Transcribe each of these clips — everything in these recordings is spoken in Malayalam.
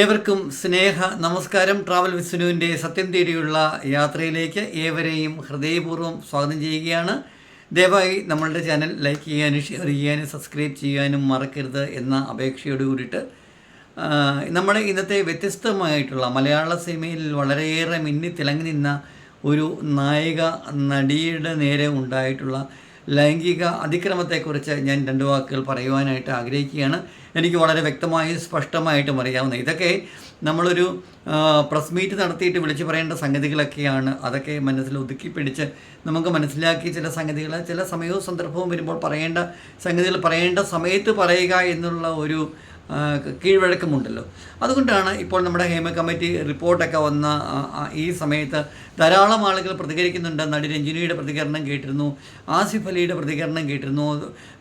ഏവർക്കും സ്നേഹ നമസ്കാരം. ട്രാവൽ വിസ്നുവിന്റെ സത്യം തേടിയുള്ള യാത്രയിലേക്ക് ഏവരെയും ഹൃദയപൂർവം സ്വാഗതം ചെയ്യുകയാണ്. ദയവായി നമ്മളുടെ ചാനൽ ലൈക്ക് ചെയ്യാനും ഷെയർ ചെയ്യാനും സബ്സ്ക്രൈബ് ചെയ്യാനും മറക്കരുത് എന്ന അപേക്ഷയോട് കൂടിയിട്ട് നമ്മുടെ ഇന്നത്തെ വ്യത്യസ്തമായിട്ടുള്ള മലയാള സിനിമയിൽ വളരെയേറെ മിന്നി തിളങ്ങി നിന്ന ഒരു നായിക നടിയുടെ നേരെ ഉണ്ടായിട്ടുള്ള ലൈംഗിക അതിക്രമത്തെക്കുറിച്ച് ഞാൻ രണ്ട് വാക്കുകൾ പറയുവാനായിട്ട് ആഗ്രഹിക്കുകയാണ്. എനിക്ക് വളരെ വ്യക്തമായും സ്പഷ്ടമായിട്ടും അറിയാവുന്ന ഇതൊക്കെ നമ്മളൊരു പ്രസ് മീറ്റ് നടത്തിയിട്ട് വിളിച്ചു പറയേണ്ട സംഗതികളൊക്കെയാണ്. അതൊക്കെ മനസ്സിൽ ഒതുക്കി പിടിച്ച് നമുക്ക് മനസ്സിലാക്കി ചില സംഗതികൾ ചില സമയവും സന്ദർഭവും വരുമ്പോൾ പറയേണ്ട സംഗതികൾ പറയേണ്ട സമയത്ത് പറയുക എന്നുള്ള ഒരു കീഴ്വഴക്കമുണ്ടല്ലോ. അതുകൊണ്ടാണ് ഇപ്പോൾ നമ്മുടെ ഹേമ കമ്മിറ്റി റിപ്പോർട്ടൊക്കെ വന്ന ഈ സമയത്ത് ധാരാളം ആളുകൾ പ്രതികരിക്കുന്നുണ്ട്. നടി രഞ്ജിനിയുടെ പ്രതികരണം കേട്ടിരുന്നു. ആസിഫ് അലിയുടെ പ്രതികരണം കേട്ടിരുന്നു.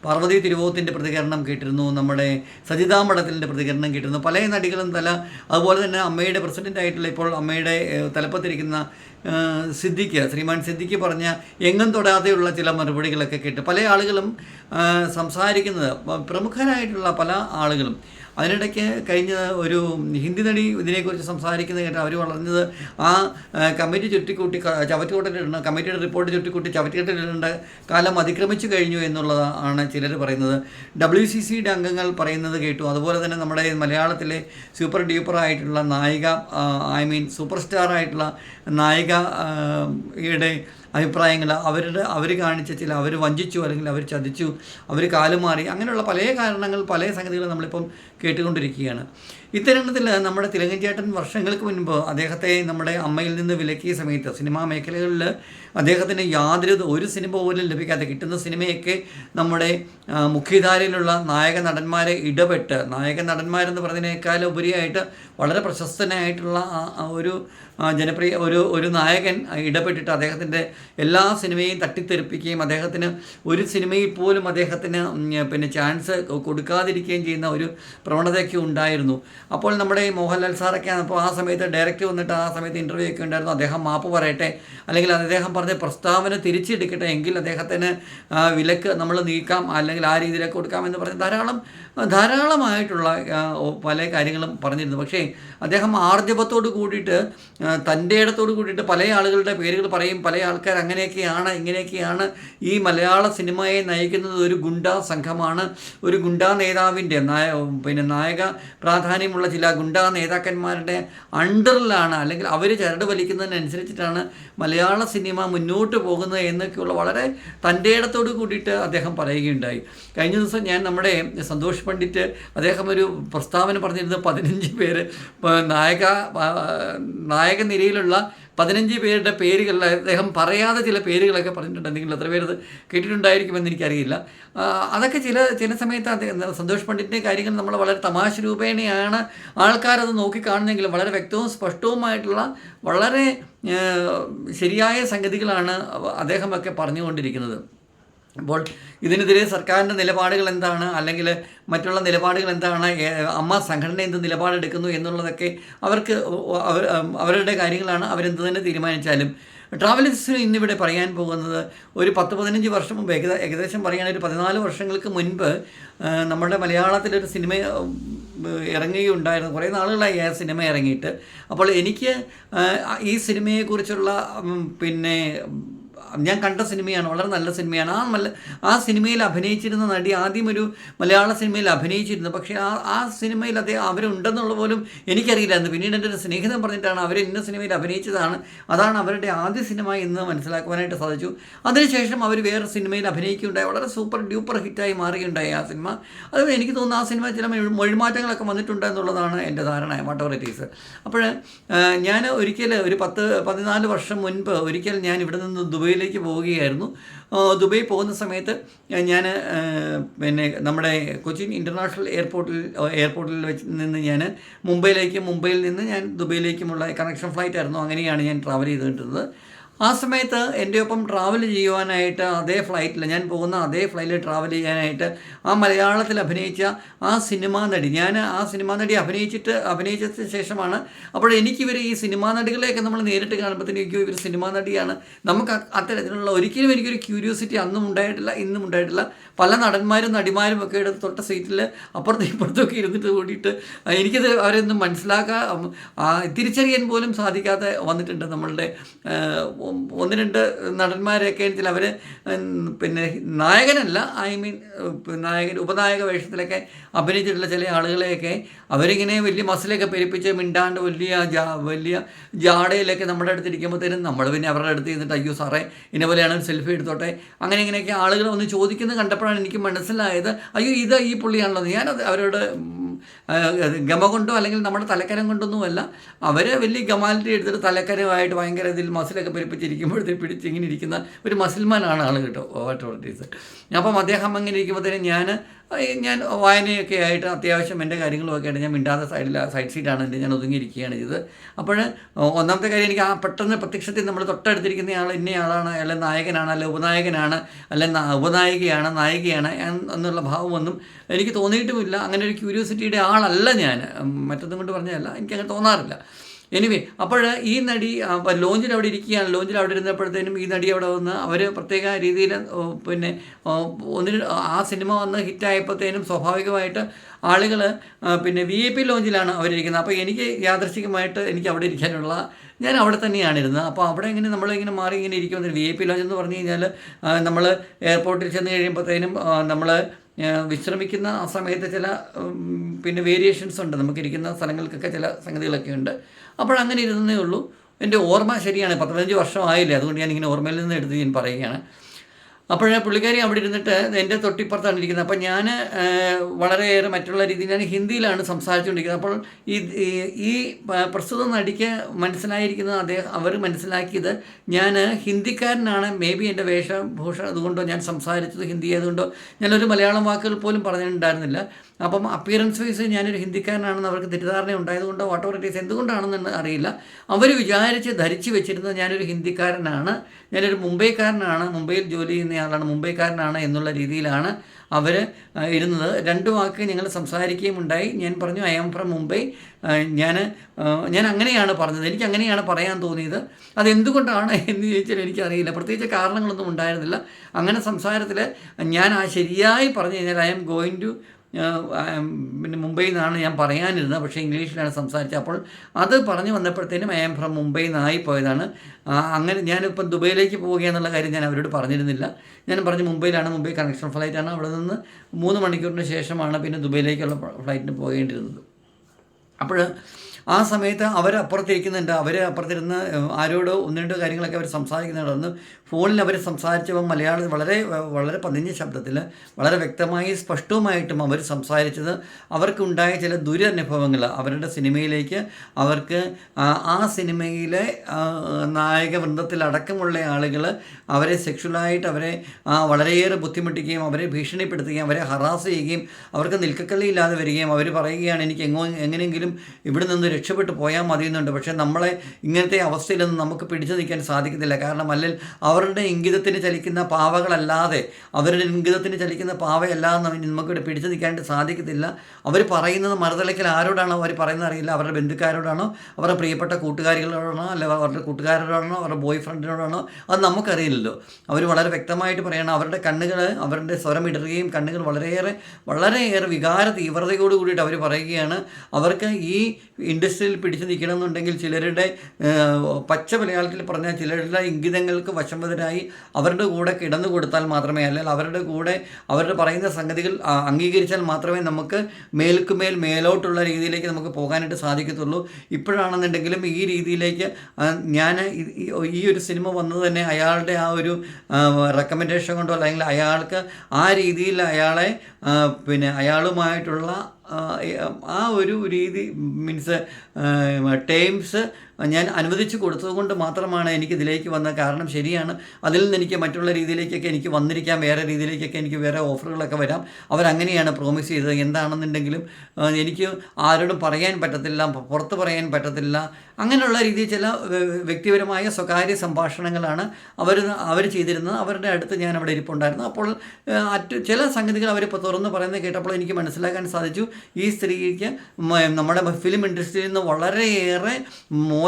പാർവതി തിരുവോത്തിന്റെ പ്രതികരണം കേട്ടിരുന്നു. നമ്മുടെ സജിതാ മഠത്തിന്റെ പ്രതികരണം കേട്ടിരുന്നു. പല നടികളും തല അതുപോലെ തന്നെ അമ്മയുടെ പ്രസിഡന്റ് ആയിട്ടുള്ള ഇപ്പോൾ അമ്മയുടെ തലപ്പത്തിരിക്കുന്ന സിദ്ദിഖ് ശ്രീമാൻ സിദ്ദിഖ് പറഞ്ഞ എങ്ങും തൊടാതെയുള്ള ചില മറുപടികളൊക്കെ കേട്ട് പല ആളുകളും സംസാരിക്കുന്നത് പ്രമുഖരായിട്ടുള്ള പല ആളുകളും അതിനിടയ്ക്ക് കഴിഞ്ഞ ഒരു ഹിന്ദി നടി ഇതിനെക്കുറിച്ച് സംസാരിക്കുന്നത് കേട്ട് അവർ വളർന്നത് ആ കമ്മിറ്റി ചുറ്റിക്കൂട്ടി ചവറ്റുകൊട്ടിലിടേണ്ട കമ്മിറ്റിയുടെ റിപ്പോർട്ട് ചുറ്റിക്കൂട്ടി ചവറ്റുകൊട്ടിലിടേണ്ട കാലം അതിക്രമിച്ചു കഴിഞ്ഞു എന്നുള്ളതാണ് ചിലർ പറയുന്നത്. ഡബ്ല്യു സി സിയുടെ അംഗങ്ങൾ പറയുന്നത് കേട്ടു. അതുപോലെ തന്നെ നമ്മുടെ മലയാളത്തിലെ സൂപ്പർ ഡ്യൂപ്പർ ആയിട്ടുള്ള നായിക ഐ മീൻ സൂപ്പർ സ്റ്റാർ ആയിട്ടുള്ള നായിക യുടെ അഭിപ്രായങ്ങൾ അവരുടെ അവർ കാണിച്ച ചില അവർ വഞ്ചിച്ചു അല്ലെങ്കിൽ അവർ ചതിച്ചു അവർ കാലുമാറി അങ്ങനെയുള്ള പല കാരണങ്ങൾ പല സംഗതികളും നമ്മളിപ്പം കേട്ടുകൊണ്ടിരിക്കുകയാണ്. ഇത്തരണത്തിൽ നമ്മുടെ തിലകൻ ചേട്ടൻ വർഷങ്ങൾക്ക് മുൻപ് അദ്ദേഹത്തെ നമ്മുടെ അമ്മയിൽ നിന്ന് വിലക്കിയ സമയത്ത് സിനിമാ മേഖലകളിൽ അദ്ദേഹത്തിന് യാതൊരു ഒരു സിനിമ പോലും ലഭിക്കാതെ കിട്ടുന്ന സിനിമയൊക്കെ നമ്മുടെ മുഖ്യധാരയിലുള്ള നായക നടന്മാരെ ഇടപെട്ട് നായക നടന്മാരെന്ന് പറഞ്ഞതിനേക്കാൾ ഉപരിയായിട്ട് വളരെ പ്രശസ്തനായിട്ടുള്ള ഒരു ജനപ്രിയ ഒരു ഒരു നായകൻ ഇടപെട്ടിട്ട് അദ്ദേഹത്തിന്റെ എല്ലാ സിനിമയും തട്ടിത്തെറിപ്പിക്കുകയും അദ്ദേഹത്തിന് ഒരു സിനിമയിൽ പോലും അദ്ദേഹത്തിന് പിന്നെ ചാൻസ് കൊടുക്കാതിരിക്കുകയും ചെയ്യുന്ന ഒരു പ്രവണതയൊക്കെ ഉണ്ടായിരുന്നു. അപ്പോൾ നമ്മുടെ ഈ മോഹൻലാൽ സാറൊക്കെയാണ് അപ്പോൾ ആ സമയത്ത് ഡയറക്റ്റ് വന്നിട്ട് ആ സമയത്ത് ഇന്റർവ്യൂ ഒക്കെ ഉണ്ടായിരുന്നു. അദ്ദേഹം മാപ്പ് പറയട്ടെ. അല്ലെങ്കിൽ അദ്ദേഹം പറഞ്ഞ പ്രസ്താവന തിരിച്ചെടുക്കട്ടെ. എങ്കിൽ അദ്ദേഹത്തിന് വിലക്ക് നമ്മൾ നീക്കാം. അല്ലെങ്കിൽ ആ രീതിയിലേക്ക് കൊടുക്കാം എന്ന് പറഞ്ഞ് ധാരാളം ധാരാളമായിട്ടുള്ള പല കാര്യങ്ങളും പറഞ്ഞിരുന്നു. പക്ഷേ അദ്ദേഹം ആർജവത്തോട് കൂടിയിട്ട് തന്റെ ഇടത്തോട് കൂടിയിട്ട് പല ആളുകളുടെ പേരുകൾ പറയും. പല ആൾക്കാർ അങ്ങനെയൊക്കെയാണ് ഇങ്ങനെയൊക്കെയാണ് ഈ മലയാള സിനിമയെ നയിക്കുന്നത്. ഒരു ഗുണ്ടാ സംഘമാണ്. ഒരു ഗുണ്ടാ നേതാവിന്റെ നായ പിന്നെ നായക പ്രാധാന്യമുള്ള ചില ഗുണ്ടാ നേതാക്കന്മാരുടെ അണ്ടറിലാണ് അല്ലെങ്കിൽ അവർ ചരട് വലിക്കുന്നതിനനുസരിച്ചിട്ടാണ് മലയാള സിനിമ മുന്നോട്ട് പോകുന്നത് എന്നൊക്കെയുള്ള വളരെ തന്റെ ഇടത്തോട് കൂടിയിട്ട് അദ്ദേഹം പറയുകയുണ്ടായി. കഴിഞ്ഞ ദിവസം ഞാൻ നമ്മുടെ സന്തോഷ് പണ്ഡിറ്റ് അദ്ദേഹം ഒരു പ്രസ്താവന പറഞ്ഞിരുന്നത് പതിനഞ്ച് പേര് നായക നായക നിരയിലുള്ള പതിനഞ്ച് പേരുടെ പേരുകൾ അദ്ദേഹം പറയാതെ ചില പേരുകളൊക്കെ പറഞ്ഞിട്ടുണ്ട്. നിങ്ങൾ എത്ര പേര് കേട്ടിട്ടുണ്ടായിരിക്കുമെന്ന് എനിക്കറിയില്ല. അതൊക്കെ ചില ചില സമയത്ത് അദ്ദേഹം സന്തോഷ് പണ്ഡിറ്റിന്റെ കാര്യങ്ങൾ നമ്മൾ വളരെ തമാശ രൂപേണയാണ് ആൾക്കാരത് നോക്കിക്കാണുന്നെങ്കിലും വളരെ വ്യക്തവും സ്പഷ്ടവുമായിട്ടുള്ള വളരെ ശരിയായ സംഗതികളാണ് അദ്ദേഹമൊക്കെ പറഞ്ഞുകൊണ്ടിരിക്കുന്നത്. അപ്പോൾ ഇതിനെതിരെ സർക്കാരിന്റെ നിലപാടുകൾ എന്താണ്? അല്ലെങ്കിൽ മറ്റുള്ള നിലപാടുകൾ എന്താണ്? അമ്മ സംഘടന എന്ത് നിലപാടെടുക്കുന്നു എന്നുള്ളതൊക്കെ അവർക്ക് അവർ അവരുടെ കാര്യങ്ങളാണ് അവരെന്ത് തന്നെ തീരുമാനിച്ചാലും. ട്രാവലിസ് ഇന്നിവിടെ പറയാൻ പോകുന്നത് ഒരു പത്ത് പതിനഞ്ച് വർഷം മുമ്പ് ഏകദേ ഏകദേശം പറയുകയാണെങ്കിൽ ഒരു പതിനാല് വർഷങ്ങൾക്ക് മുൻപ് നമ്മുടെ മലയാളത്തിലൊരു സിനിമ ഇറങ്ങുകയുണ്ടായിരുന്നു. കുറേ നാളുകളായി ആ സിനിമ ഇറങ്ങിയിട്ട്. അപ്പോൾ എനിക്ക് ഈ സിനിമയെക്കുറിച്ചുള്ള പിന്നെ ഞാൻ കണ്ട സിനിമയാണ് വളരെ നല്ല സിനിമയാണ്. ആ നല്ല ആ സിനിമയിൽ അഭിനയിച്ചിരുന്ന നടി ആദ്യം ഒരു മലയാള സിനിമയിൽ അഭിനയിച്ചിരുന്നു. പക്ഷേ ആ ആ സിനിമയിൽ അദ്ദേഹം അവരുണ്ടെന്നുള്ള പോലും എനിക്കറിയില്ലായിരുന്നു. പിന്നീട് എന്റെ ഒരു സ്നേഹിതം പറഞ്ഞിട്ടാണ് അവർ ഇന്ന സിനിമയിൽ അഭിനയിച്ചതാണ്. അതാണ് അവരുടെ ആദ്യ സിനിമ എന്ന് മനസ്സിലാക്കുവാനായിട്ട് സാധിച്ചു. അതിനുശേഷം അവർ വേറെ സിനിമയിൽ അഭിനയിക്കുകയുണ്ടായി. വളരെ സൂപ്പർ ഡ്യൂപ്പർ ഹിറ്റായി മാറുകയുണ്ടായി ആ സിനിമ. അത് എനിക്ക് തോന്നുന്നു ആ സിനിമ ചില മൊഴി- മൊഴിമാറ്റങ്ങളൊക്കെ വന്നിട്ടുണ്ട് എന്നുള്ളതാണ് എന്റെ ധാരണ വാട്ട് എവർ ഇറ്റ് അപ്പോൾ ഞാൻ ഒരിക്കൽ ഒരു പത്ത് പതിനാല് വർഷം മുൻപ് ഒരിക്കൽ ഞാൻ ഇവിടെ നിന്ന് ദുബൈയിലേക്ക് പോവുകയായിരുന്നു. ദുബൈ പോകുന്ന സമയത്ത് ഞാൻ പിന്നെ നമ്മുടെ കൊച്ചിൻ ഇന്റർനാഷണൽ എയർപോർട്ടിൽ എയർപോർട്ടിൽ വെച്ച് നിന്ന് ഞാൻ മുംബൈയിലേക്ക് മുംബൈയിൽ നിന്ന് ഞാൻ ദുബൈയിലേക്കുമുള്ള കണക്ഷൻ ഫ്ലൈറ്റ് ആയിരുന്നു അങ്ങനെയാണ് ഞാൻ ട്രാവൽ ചെയ്തിട്ടുള്ളത് ആ സമയത്ത് എന്റെ ഒപ്പം ട്രാവൽ ചെയ്യുവാനായിട്ട് അതേ ഫ്ലൈറ്റിൽ ഞാൻ പോകുന്ന അതേ ഫ്ലൈറ്റിൽ ട്രാവൽ ചെയ്യാനായിട്ട് ആ മലയാളത്തിൽ അഭിനയിച്ച ആ സിനിമാ നടി ഞാൻ ആ സിനിമാ നടി അഭിനയിച്ചിട്ട് അഭിനയിച്ചതിന് ശേഷമാണ് അപ്പോൾ എനിക്കിവർ ഈ സിനിമാ നടികളെയൊക്കെ നമ്മൾ നേരിട്ട് കാണുമ്പോഴത്തേക്കും ഇവർ സിനിമാ നടിയാണ്. നമുക്ക് അത്തരത്തിലുള്ള ഒരിക്കലും എനിക്കൊരു ക്യൂരിയോസിറ്റി അന്നും ഉണ്ടായിട്ടില്ല ഇന്നും ഉണ്ടായിട്ടില്ല. പല നടന്മാരും നടിമാരും ഒക്കെ എടുത്ത് തൊട്ട സീറ്റിൽ അപ്പുറത്തും ഇപ്പുറത്തൊക്കെ ഇരുന്നിട്ട് കൂടിയിട്ട് എനിക്കത് അവരൊന്നും മനസ്സിലാക്കാൻ തിരിച്ചറിയാൻ പോലും സാധിക്കാതെ വന്നിട്ടുണ്ട് നമ്മളുടെ ഒന്ന് രണ്ട് നടന്മാരെയൊക്കെ ചില അവർ പിന്നെ നായകനല്ല ഐ മീൻ നായകൻ ഉപനായക വേഷത്തിലൊക്കെ അഭിനയിച്ചിട്ടുള്ള ചില ആളുകളെയൊക്കെ അവരിങ്ങനെ വലിയ മസിലൊക്കെ പെരുപ്പിച്ച് മിണ്ടാണ്ട് വലിയ ജാ വലിയ ജാടയിലൊക്കെ നമ്മുടെ അടുത്ത് ഇരിക്കുമ്പോഴത്തേനും നമ്മൾ പിന്നെ അവരുടെ അടുത്ത് ഇരുന്നിട്ട് അയ്യോ സാറേ ഇന്ന പോലെയാണ് സെൽഫി എടുത്തോട്ടെ? അങ്ങനെ ഇങ്ങനെയൊക്കെ ആളുകൾ ഒന്ന് ചോദിക്കുന്നത് കണ്ടപ്പോഴാണ് എനിക്ക് മനസ്സിലായത്. അയ്യോ ഇത് ഈ പുള്ളിയാണല്ലോ. ഞാനത് അവരോട് ഗമ കൊണ്ടോ അല്ലെങ്കിൽ നമ്മുടെ തലക്കരം കൊണ്ടൊന്നുമല്ല. അവർ വലിയ ഗമാലിറ്റി എടുത്തിട്ട് തലക്കരമായിട്ട് ഭയങ്കര ഇതിൽ മസിലൊക്കെ പെരുപ്പിച്ചിരിക്കുമ്പോഴത്തേക്ക് പിടിച്ച് ഇങ്ങനെ ഇരിക്കുന്ന ഒരു മസിൽമാനാണ് ആൾ കേട്ടോ ഓട്ടോറിറ്റീസ് അപ്പം അദ്ദേഹം അങ്ങനെ ഇരിക്കുമ്പോഴത്തേനും ഞാൻ ഞാൻ വായനയൊക്കെ ആയിട്ട് അത്യാവശ്യം എന്റെ കാര്യങ്ങളൊക്കെ ആയിട്ട് ഞാൻ മിണ്ടാതെ സൈഡിൽ സൈഡ് സീറ്റാണ് എന്റെ ഞാൻ ഒതുങ്ങിയിരിക്കുകയാണ് ചെയ്തത്. അപ്പോൾ ഒന്നാമത്തെ കാര്യം എനിക്ക് ആ പെട്ടെന്ന് പ്രത്യക്ഷത്തിൽ നമ്മൾ തൊട്ടടുത്തിരിക്കുന്ന ആൾ ഇന്നയാളാണ് അല്ലെ നായകനാണ് അല്ലെ ഉപനായകനാണ് അല്ലെ ഉപനായികയാണ് ഉപനായികയാണ് നായികയാണ് എന്ന് എന്നുള്ള ഭാവമൊന്നും എനിക്ക് തോന്നിയിട്ടുമില്ല. അങ്ങനെ ഒരു ക്യൂരിയോസിറ്റിയുടെ ആളല്ല ഞാൻ. മറ്റൊന്നും കൊണ്ട് പറഞ്ഞതല്ല. എനിക്ക് അങ്ങനെ തോന്നാറില്ല. എനിവേ അപ്പോൾ ഈ നടി ലോഞ്ചിൽ അവിടെ ഇരിക്കുകയാണ്. ലോഞ്ചിൽ അവിടെ ഇരുന്നപ്പോഴത്തേനും ഈ നടി അവിടെ വന്ന് അവർ പ്രത്യേക രീതിയിൽ പിന്നെ ഒന്നിന് ആ സിനിമ വന്ന് ഹിറ്റായപ്പോഴത്തേനും സ്വാഭാവികമായിട്ട് ആളുകൾ പിന്നെ വി ഐ പി ലോഞ്ചിലാണ് അവരിരിക്കുന്നത്. അപ്പോൾ എനിക്ക് യാദൃശികമായിട്ട് എനിക്ക് അവിടെ ഇരിക്കാനുള്ള ഞാൻ അവിടെ തന്നെയാണ് ഇരുന്നത്. അപ്പോൾ അവിടെ ഇങ്ങനെ നമ്മളിങ്ങനെ മാറി ഇങ്ങനെ ഇരിക്കുമ്പോൾ വി ഐ പി ലോഞ്ച് എന്ന് പറഞ്ഞു കഴിഞ്ഞാൽ നമ്മൾ എയർപോർട്ടിൽ ചെന്ന് കഴിയുമ്പോഴത്തേനും നമ്മൾ വിശ്രമിക്കുന്ന ആ സമയത്ത് ചില പിന്നെ വേരിയേഷൻസ് ഉണ്ട്. നമുക്ക് ഇരിക്കുന്ന സ്ഥലങ്ങൾക്കൊക്കെ ചില സംഗതികളൊക്കെ ഉണ്ട്. അപ്പോൾ അങ്ങനെ ഇരുന്നേ ഉള്ളൂ. എന്റെ ഓർമ്മ ശരിയാണ്. പത്ത് പതിനഞ്ച് വർഷമായില്ലേ അതുകൊണ്ട് ഞാൻ ഇങ്ങനെ ഓർമ്മയിൽ നിന്ന് എടുത്ത് ഞാൻ പറയുകയാണ്. അപ്പോൾ പുള്ളിക്കാരി അവിടെ ഇരുന്നിട്ട് എന്റെ തൊട്ടിപ്പുറത്താണ് ഇരിക്കുന്നത്. അപ്പോൾ ഞാൻ വളരെയേറെ മറ്റുള്ള രീതിയിൽ ഞാൻ ഹിന്ദിയിലാണ് സംസാരിച്ചുകൊണ്ടിരിക്കുന്നത്. അപ്പോൾ ഈ- ഈ പ്രസ്തുത നടിക്ക് മനസ്സിലായിരിക്കുന്നത് അദ്ദേഹം അവർ മനസ്സിലാക്കിയത് ഞാൻ ഹിന്ദിക്കാരനാണ്. മേ ബി എന്റെ വേഷഭൂഷ അതുകൊണ്ടോ ഞാൻ സംസാരിച്ചത് ഹിന്ദി ആയതുകൊണ്ടോ ഞാനൊരു മലയാളം വാക്കുകൾ പോലും പറഞ്ഞിട്ടുണ്ടായിരുന്നില്ല. അപ്പം അപ്പിയറൻസ് വൈസ് ഞാനൊരു ഹിന്ദിക്കാരനാണെന്ന് അവർക്ക് തെറ്റിദ്ധാരണ ഉണ്ടായതുകൊണ്ട് വാട്ട് ഇറ്റ് ഈസ് എന്തുകൊണ്ടാണെന്ന് അറിയില്ല. അവർ വിചാരിച്ച് ധരിച്ചു വെച്ചിരുന്നത് ഞാനൊരു ഹിന്ദിക്കാരനാണ്. ഞാനൊരു മുംബൈക്കാരനാണ്. മുംബൈയിൽ ജോലി ചെയ്യുന്ന ആളാണ് മുംബൈക്കാരനാണ് എന്നുള്ള രീതിയിലാണ് അവർ ഇരുന്നത്. രണ്ട് വാക്ക് ഞങ്ങൾ സംസാരിക്കുകയും ഉണ്ടായി. ഞാൻ പറഞ്ഞു ഐ ആം ഫ്രം മുംബൈ ഞാൻ ഞാൻ അങ്ങനെയാണ് പറഞ്ഞത്. എനിക്ക് അങ്ങനെയാണ് പറയാൻ തോന്നിയത്. അതെന്തുകൊണ്ടാണ് എന്ന് ചോദിച്ചാൽ എനിക്കറിയില്ല. പ്രത്യേകിച്ച് കാരണങ്ങളൊന്നും ഉണ്ടായിരുന്നില്ല. അങ്ങനെ സംസാരത്തിൽ ഞാൻ ആ ശരിയായി പറഞ്ഞു കഴിഞ്ഞാൽ ഐ ആം ഗോയിങ് ടു പിന്നെ മുംബൈയിൽ നിന്നാണ് ഞാൻ പറയാനിരുന്നത്. പക്ഷേ ഇംഗ്ലീഷിലാണ് സംസാരിച്ചത്. അപ്പോൾ അത് പറഞ്ഞു വന്നപ്പോഴത്തേനും ഐ ആം ഫ്രം മുംബൈ നിന്നായി പോയതാണ് അങ്ങനെ ഞാനിപ്പം ദുബൈയിലേക്ക് പോവുക എന്നുള്ള കാര്യം ഞാൻ അവരോട് പറഞ്ഞിരുന്നില്ല. ഞാൻ പറഞ്ഞു മുംബൈയിലാണ് മുംബൈ കണക്ഷൻ ഫ്ലൈറ്റാണ്. അവിടെ നിന്ന് മൂന്ന് മണിക്കൂറിന് ശേഷമാണ് പിന്നെ ദുബൈയിലേക്കുള്ള ഫ്ലൈറ്റിന് പോകേണ്ടിയിരുന്നത്. അപ്പോൾ ആ സമയത്ത് അവർ അപ്പുറത്തിരിക്കുന്നുണ്ട് അവർ അപ്പുറത്തിരുന്ന് ആരോടോ ഒന്ന് രണ്ട് കാര്യങ്ങളൊക്കെ അവർ സംസാരിക്കുന്നുണ്ടെന്ന് ഫോണിൽ അവർ സംസാരിച്ചപ്പോൾ മലയാളം വളരെ വളരെ പതിഞ്ഞ ശബ്ദത്തിൽ വളരെ വ്യക്തമായി സ്പഷ്ടവുമായിട്ടും അവർ സംസാരിച്ചത് അവർക്കുണ്ടായ ചില ദുരനുഭവങ്ങൾ അവരുടെ സിനിമയിലേക്ക് അവർക്ക് ആ സിനിമയിലെ നായക വൃന്ദത്തിലടക്കമുള്ള ആളുകൾ അവരെ സെക്ഷുവലായിട്ട് അവരെ വളരെയേറെ ബുദ്ധിമുട്ടിക്കുകയും അവരെ ഭീഷണിപ്പെടുത്തുകയും അവരെ ഹറാസ് ചെയ്യുകയും അവർക്ക് നിൽക്കക്കള്ളിയില്ലാതെ വരികയും അവർ പറയുകയാണ് എനിക്ക് എങ്ങോ എങ്ങനെയെങ്കിലും ഇവിടെ നിന്ന് രക്ഷപ്പെട്ടു പോയാൽ മതിയെന്നുണ്ട്. പക്ഷേ നമ്മളെ ഇങ്ങനത്തെ അവസ്ഥയിലൊന്നും നമുക്ക് പിടിച്ചു നിൽക്കാൻ സാധിക്കത്തില്ല. കാരണം അല്ലെങ്കിൽ അവരുടെ ഇംഗിതത്തിന് ചലിക്കുന്ന പാവകളല്ലാതെ അവരുടെ ഇംഗിതത്തിന് ചലിക്കുന്ന പാവയല്ലാതെ നമുക്കിവിടെ പിടിച്ചു നിൽക്കാനായിട്ട് സാധിക്കത്തില്ല. അവർ പറയുന്നത് മറുതലയ്ക്കൽ ആരോടാണോ അവർ പറയുന്നത് അറിയില്ല. അവരുടെ ബന്ധുക്കാരോടാണോ അവരുടെ പ്രിയപ്പെട്ട കൂട്ടുകാരികളോടാണോ അല്ല അവരുടെ കൂട്ടുകാരോടാണോ അവരുടെ ബോയ് ഫ്രണ്ടിനോടാണോ അത് നമുക്കറിയില്ലല്ലോ. അവർ വളരെ വ്യക്തമായിട്ട് പറയണം അവരുടെ കണ്ണുകൾ അവരുടെ സ്വരം ഇടറുകയും കണ്ണുകൾ വളരെയേറെ വളരെയേറെ വികാര തീവ്രതയോട് കൂടിയിട്ട് അവർ പറയുകയാണ് അവർക്ക് ഈ ഇൻഡസ്ട്രിയിൽ പിടിച്ചു നിൽക്കണമെന്നുണ്ടെങ്കിൽ ചിലരുടെ പച്ച മലയാളത്തിൽ പറഞ്ഞാൽ ചിലരുടെ ഇംഗിതങ്ങൾക്ക് വശംവതരായി അവരുടെ കൂടെ കിടന്നു കൊടുത്താൽ മാത്രമേ അല്ലെങ്കിൽ അവരുടെ കൂടെ അവരുടെ പറയുന്ന സംഗതികൾ അംഗീകരിച്ചാൽ മാത്രമേ നമുക്ക് മേൽക്കുമേൽ മേലോട്ടുള്ള രീതിയിലേക്ക് നമുക്ക് പോകാനായിട്ട് സാധിക്കത്തുള്ളൂ. ഇപ്പോഴാണെന്നുണ്ടെങ്കിലും ഈ രീതിയിലേക്ക് ഞാൻ ഈ ഒരു സിനിമ വന്നത് തന്നെ അയാളുടെ ആ ഒരു റെക്കമെൻഡേഷൻ കൊണ്ടോ അല്ലെങ്കിൽ അയാൾക്ക് ആ രീതിയിൽ അയാളെ പിന്നെ അയാളുമായിട്ടുള്ള ആ, ഒരു രീതി മീൻസ് ടേംസ് ഞാൻ അനുവദിച്ചു കൊടുത്തതുകൊണ്ട് മാത്രമാണ് എനിക്ക് ഇതിലേക്ക് വന്ന കാരണം ശരിയാണ്. അതിൽ നിന്ന് എനിക്ക് മറ്റുള്ള രീതിയിലേക്കൊക്കെ എനിക്ക് വന്നിരിക്കാം. വേറെ രീതിയിലേക്കൊക്കെ എനിക്ക് വേറെ ഓഫറുകളൊക്കെ വരാം. അവരങ്ങനെയാണ് പ്രോമിസ് ചെയ്തത്. എന്താണെന്നുണ്ടെങ്കിലും എനിക്ക് ആരോടും പറയാൻ പറ്റത്തില്ല പുറത്ത് പറയാൻ പറ്റത്തില്ല. അങ്ങനെയുള്ള രീതിയിൽ ചില വ്യക്തിപരമായ സ്വകാര്യ സംഭാഷണങ്ങളാണ് അവർ അവർ ചെയ്തിരുന്നത്. അവരുടെ അടുത്ത് ഞാൻ അവിടെ ഇരിപ്പുണ്ടായിരുന്നു. അപ്പോൾ അറ്റ് ചില സംഗതികൾ അവരിപ്പോൾ തുറന്ന് പറയുന്നത് കേട്ടപ്പോൾ എനിക്ക് മനസ്സിലാക്കാൻ സാധിച്ചു. ഈ സ്ത്രീക്ക് നമ്മുടെ ഫിലിം ഇൻഡസ്ട്രിയിൽ നിന്ന് വളരെയേറെ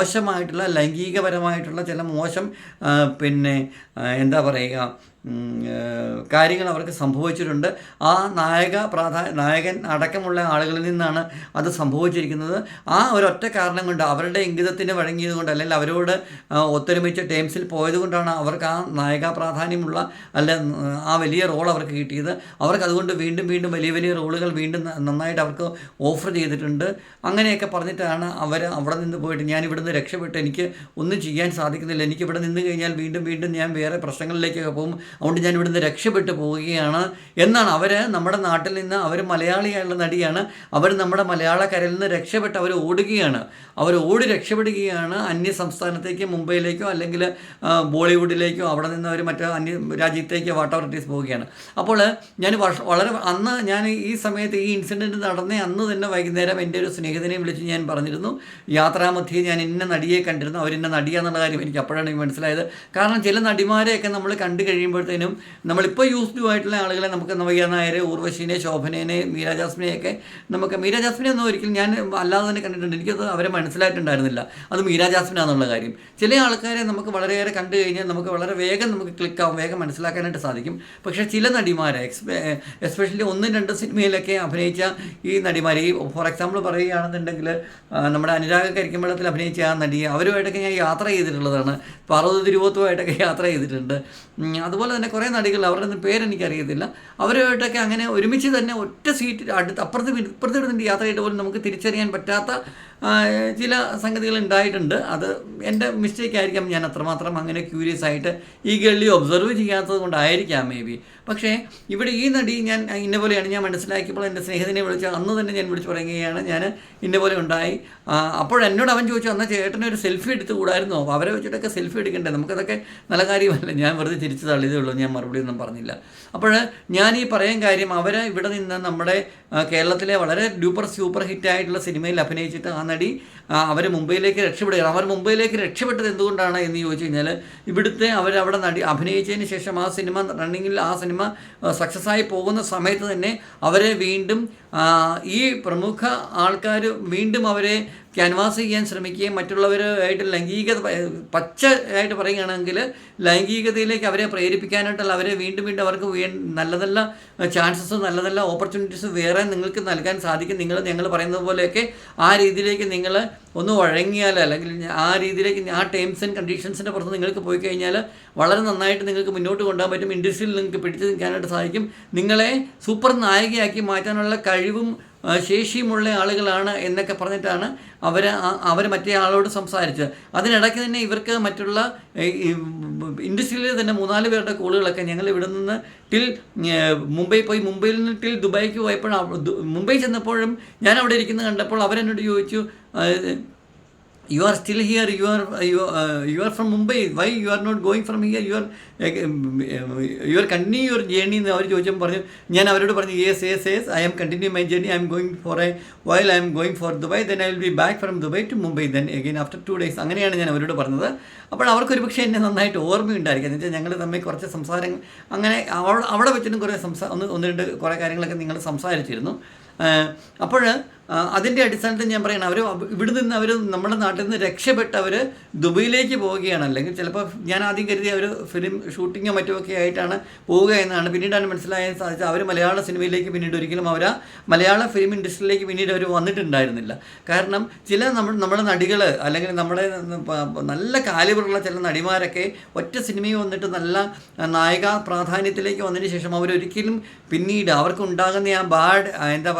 മോശമായിട്ടുള്ള ലൈംഗികപരമായിട്ടുള്ള ചില മോശം പിന്നെ എന്താ പറയുക കാര്യങ്ങൾ അവർക്ക് സംഭവിച്ചിട്ടുണ്ട്. ആ നായക പ്രാധാ നായകൻ അടക്കമുള്ള ആളുകളിൽ നിന്നാണ് അത് സംഭവിച്ചിരിക്കുന്നത്. ആ ഒരൊറ്റ കാരണം കൊണ്ട് അവരുടെ ഇംഗിതത്തിന് വഴങ്ങിയത് കൊണ്ട് അല്ലെങ്കിൽ അവരോട് ഒത്തൊരുമിച്ച് ടേംസിൽ പോയതുകൊണ്ടാണ് അവർക്ക് ആ നായക പ്രാധാന്യമുള്ള അല്ല ആ വലിയ റോൾ അവർക്ക് കിട്ടിയത്. അവർക്ക് അതുകൊണ്ട് വീണ്ടും വീണ്ടും വലിയ വലിയ റോളുകൾ വീണ്ടും നന്നായിട്ട് അവർക്ക് ഓഫർ ചെയ്തിട്ടുണ്ട്. അങ്ങനെയൊക്കെ പറഞ്ഞിട്ടാണ് അവർ അവിടെ നിന്ന് പോയിട്ട് ഞാൻ ഇവിടുന്ന് രക്ഷപ്പെട്ട് എനിക്ക് ഒന്നും ചെയ്യാൻ സാധിക്കുന്നില്ല. എനിക്ക് ഇവിടെ നിന്ന് കഴിഞ്ഞാൽ വീണ്ടും വീണ്ടും ഞാൻ വേറെ പ്രശ്നങ്ങളിലേക്കൊക്കെ പോകും. അതുകൊണ്ട് ഞാൻ ഇവിടുന്ന് രക്ഷപ്പെട്ടു പോവുകയാണ്. എന്നാണ് അവർ നമ്മുടെ നാട്ടിൽ നിന്ന് അവർ മലയാളിയായുള്ള നടിയാണ്. അവർ നമ്മുടെ മലയാളക്കരയിൽ നിന്ന് രക്ഷപ്പെട്ട് അവർ ഓടുകയാണ്. അവർ ഓടി രക്ഷപ്പെടുകയാണ് അന്യ സംസ്ഥാനത്തേക്കോ മുംബൈയിലേക്കോ അല്ലെങ്കിൽ ബോളിവുഡിലേക്കോ അവിടെ നിന്ന് അവർ മറ്റു അന്യ രാജ്യത്തേക്കോ വാട്ടർ ഇറ്റ് പോവുകയാണ്. അപ്പോൾ ഞാൻ വളരെ അന്ന് ഞാൻ ഈ സമയത്ത് ഈ ഇൻസിഡന്റ് നടന്ന അന്ന് തന്നെ വൈകുന്നേരം എന്റെ ഒരു സ്നേഹിതനെ വിളിച്ച് ഞാൻ പറഞ്ഞിരുന്നു. യാത്രാമധ്യേ ഞാൻ ഇന്ന നടിയെ കണ്ടിരുന്നു. അവരിന്ന നടിയാന്നുള്ള കാര്യം എനിക്ക് അപ്പോഴാണ് മനസ്സിലായത്. കാരണം ചില നടിമാരെയൊക്കെ നമ്മൾ കണ്ടു കഴിയുമ്പോഴത്തേനും നമ്മളിപ്പോൾ യൂസ് ടു ആയിട്ടുള്ള ആളുകളെ നമുക്ക് നവ്യ നായരെ ഊർവശീനെ ശോഭനേനെ മീര ജാസ്മിനെയൊക്കെ നമുക്ക് മീര ജാസ്മിനെ ഒന്നും ഒരിക്കലും ഞാൻ അല്ലാതെ തന്നെ കണ്ടിട്ടുണ്ട്. എനിക്കത് അവരെ മനസ്സിലായിട്ടുണ്ടായിരുന്നില്ല. അത് മീര ജാസ്മിനാന്നുള്ള കാര്യം. ചില ആൾക്കാരെ നമുക്ക് വളരെയേറെ കണ്ടു കഴിഞ്ഞാൽ നമുക്ക് വളരെ വേഗം നമുക്ക് ക്ലിക്കാവും വേഗം മനസ്സിലാക്കാനായിട്ട് സാധിക്കും. പക്ഷേ ചില നടിമാരെ എസ്പെഷ്യലി ഒന്നും രണ്ട് സിനിമയിലൊക്കെ അഭിനയിച്ച ഈ നടിമാർ ഈ ഫോർ എക്സാമ്പിൾ പറയുകയാണെന്നുണ്ടെങ്കിൽ നമ്മുടെ അനുരാഗ കരിക്കമ്പളത്തിൽ അഭിനയിച്ച ആ നടിയെ അവരുമായിട്ടൊക്കെ ഞാൻ യാത്ര ചെയ്തിട്ടുള്ളതാണ്. തിരുവോത്തുമായിട്ടൊക്കെ യാത്ര ചെയ്തിട്ടുണ്ട്. ഉം, അതുപോലെ തന്നെ കുറേ നടികൾ അവരുടെ പേരെനിക്ക് പേരെനിക്കറിയത്തില്ല. അവരുമായിട്ടൊക്കെ അങ്ങനെ ഒരുമിച്ച് തന്നെ ഒറ്റ സീറ്റ് അടുത്ത് അപ്പുറത്ത് ഇപ്പുറത്ത് ഇരുന്നിട്ട് യാത്ര ചെയ്തിട്ട് പോലും നമുക്ക് തിരിച്ചറിയാൻ പറ്റാത്ത ചില സംഗതികൾ ഉണ്ടായിട്ടുണ്ട്. അത് എന്റെ മിസ്റ്റേക്ക് ആയിരിക്കാം. ഞാൻ അത്രമാത്രം അങ്ങനെ ക്യൂരിയസ് ആയിട്ട് ഈ ഗള്ളി ഒബ്സർവ് ചെയ്യാത്തത് കൊണ്ടായിരിക്കാം മേ ബി പക്ഷേ ഇവിടെ ഈ നടി ഞാൻ ഇന്ന പോലെയാണ്. ഞാൻ മനസ്സിലാക്കിയപ്പോൾ എന്റെ സ്നേഹത്തിനെ വിളിച്ച് അന്ന് തന്നെ ഞാൻ വിളിച്ചു പറയുകയാണ്. ഞാൻ ഇന്ന പോലെ ഉണ്ടായി. അപ്പോഴെന്നോട് അവൻ ചോദിച്ചു എന്നാൽ ചേട്ടനൊരു സെൽഫി എടുത്ത് കൂടായിരുന്നോ? അപ്പോൾ അവരെ വെച്ചിട്ടൊക്കെ സെൽഫി എടുക്കണ്ടേ? നമുക്കതൊക്കെ നല്ല കാര്യമല്ല. ഞാൻ വെറുതെ തിരിച്ചു തള്ളിയതേ ഉള്ളൂ. ഞാൻ മറുപടി ഒന്നും പറഞ്ഞില്ല. അപ്പോൾ ഞാൻ ഈ പറയാൻ കാര്യം അവരെ ഇവിടെ നിന്ന് നമ്മുടെ കേരളത്തിലെ വളരെ ഡ്യൂപ്പർ സൂപ്പർ ഹിറ്റ് ആയിട്ടുള്ള സിനിമയിൽ അഭിനയിച്ചിട്ട് ആ നടി അവർ മുംബൈയിലേക്ക് രക്ഷപ്പെടുകയാണ്. അവർ മുംബൈയിലേക്ക് രക്ഷപ്പെട്ടത് എന്തുകൊണ്ടാണ് എന്ന് ചോദിച്ചു കഴിഞ്ഞാൽ ഇവിടുത്തെ അവർ അവിടെ നടി അഭിനയിച്ചതിന് ശേഷം ആ സിനിമ റണ്ണിങ്ങിൽ ആ സിനിമ സക്സസ് ആയി പോകുന്ന സമയത്ത് തന്നെ അവരെ വീണ്ടും ഈ പ്രമുഖ ആൾക്കാർ വീണ്ടും അവരെ ക്യാൻവാസ് ചെയ്യാൻ ശ്രമിക്കുകയും മറ്റുള്ളവരുമായിട്ട് ലൈംഗികത പച്ച ആയിട്ട് പറയുകയാണെങ്കിൽ ലൈംഗികതയിലേക്ക് അവരെ പ്രേരിപ്പിക്കാനായിട്ടുള്ള അവരെ വീണ്ടും വീണ്ടും അവർക്ക് നല്ല നല്ല ചാൻസസ് നല്ല നല്ല ഓപ്പർച്യൂണിറ്റീസ് വേറെ നിങ്ങൾക്ക് നൽകാൻ സാധിക്കും. നിങ്ങൾ ഞങ്ങൾ പറയുന്നത് പോലെയൊക്കെ ആ രീതിയിലേക്ക് നിങ്ങൾ ഒന്ന് വഴങ്ങിയാൽ അല്ലെങ്കിൽ ആ രീതിയിലേക്ക് ആ ടേംസ് ആൻഡ് കണ്ടീഷൻസിന്റെ പുറത്ത് നിങ്ങൾക്ക് പോയി കഴിഞ്ഞാൽ വളരെ നന്നായിട്ട് നിങ്ങൾക്ക് മുന്നോട്ട് കൊണ്ടുപോകാൻ പറ്റും. ഇൻഡസ്ട്രിയിൽ നിങ്ങൾക്ക് പിടിച്ചു നിൽക്കാനായിട്ട് സാധിക്കും. നിങ്ങളെ സൂപ്പർ നായികയാക്കി മാറ്റാനുള്ള കഴിവും ആ, ശേഷിയുമുള്ള ആളുകളാണ് എന്നൊക്കെ പറഞ്ഞിട്ടാണ് അവർ അവർ മറ്റേ ആളോട് സംസാരിച്ചത്. അതിനിടയ്ക്ക് തന്നെ ഇവർക്ക് മറ്റുള്ള ഇൻഡസ്ട്രിയിൽ തന്നെ മൂന്നാൽ പേരുടെ കോളുകളൊക്കെ ഞങ്ങൾ ഇവിടെ നിന്ന് ടിൽ മുംബൈ പോയി. മുംബൈയിൽ നിന്ന് ടിൽ ദുബായിക്ക് പോയപ്പോഴും അവ- മുംബൈ ചെന്നപ്പോഴും ഞാൻ അവിടെ ഇരിക്കുന്നത് കണ്ടപ്പോൾ അവരെന്നോട് ചോദിച്ചു you are still here you are you, uh, you are from mumbai. Why you are not going from here? You are uh, you are continue your എന്ന് അവർ ചോദിച്ചപ്പോൾ പറഞ്ഞു ഞാൻ അവരോട് പറഞ്ഞു yes yes yes I'm continue my journey I'm going for a while I'm going for Dubai then I will be back from Dubai to Mumbai then again after two days അങ്ങനെയാണ് ഞാൻ അവരോട് പറഞ്ഞത്. അപ്പോൾ അവർക്ക് ഒരു പക്ഷേ എന്നെ നന്നായിട്ട് ഓർമ്മയുണ്ടായിരിക്കും. എന്ന് വെച്ചാൽ ഞങ്ങൾ തമ്മിൽ കുറച്ച് സംസാരങ്ങൾ അങ്ങനെ അവിടെ വെച്ചിട്ടും കുറേ സംസാ ഒന്ന് ഒന്ന് രണ്ട് കുറേ കാര്യങ്ങളൊക്കെ നിങ്ങൾ സംസാരിച്ചിരുന്നു. അപ്പോൾ അതിന്റെ അടിസ്ഥാനത്തിൽ ഞാൻ പറയണം അവർ ഇവിടെ നിന്ന് അവർ നമ്മുടെ നാട്ടിൽ നിന്ന് രക്ഷപ്പെട്ട് അവർ ദുബൈയിലേക്ക് പോവുകയാണ്. അല്ലെങ്കിൽ ചിലപ്പോൾ ഞാൻ ആദ്യം കരുതി അവർ ഫിലിം ഷൂട്ടിങ്ങോ മറ്റുമൊക്കെ ആയിട്ടാണ് പോവുക എന്നാണ് പിന്നീടാണ് മനസ്സിലായാൻ സാധിച്ചത്. അവർ മലയാള സിനിമയിലേക്ക് പിന്നീട് ഒരിക്കലും അവർ മലയാള ഫിലിം ഇൻഡസ്ട്രിയിലേക്ക് പിന്നീട് അവർ വന്നിട്ടുണ്ടായിരുന്നില്ല. കാരണം ചില നമ്മൾ നമ്മുടെ നടികൾ അല്ലെങ്കിൽ നമ്മുടെ നല്ല കാലിബറുള്ള ചില നടിമാരൊക്കെ ഒറ്റ സിനിമയിൽ വന്നിട്ട് നല്ല നായിക പ്രാധാന്യത്തിലേക്ക് വന്നതിന് ശേഷം അവരൊരിക്കലും പിന്നീട് അവർക്ക് ഉണ്ടാകുന്ന ആ ബാഡ് എന്താ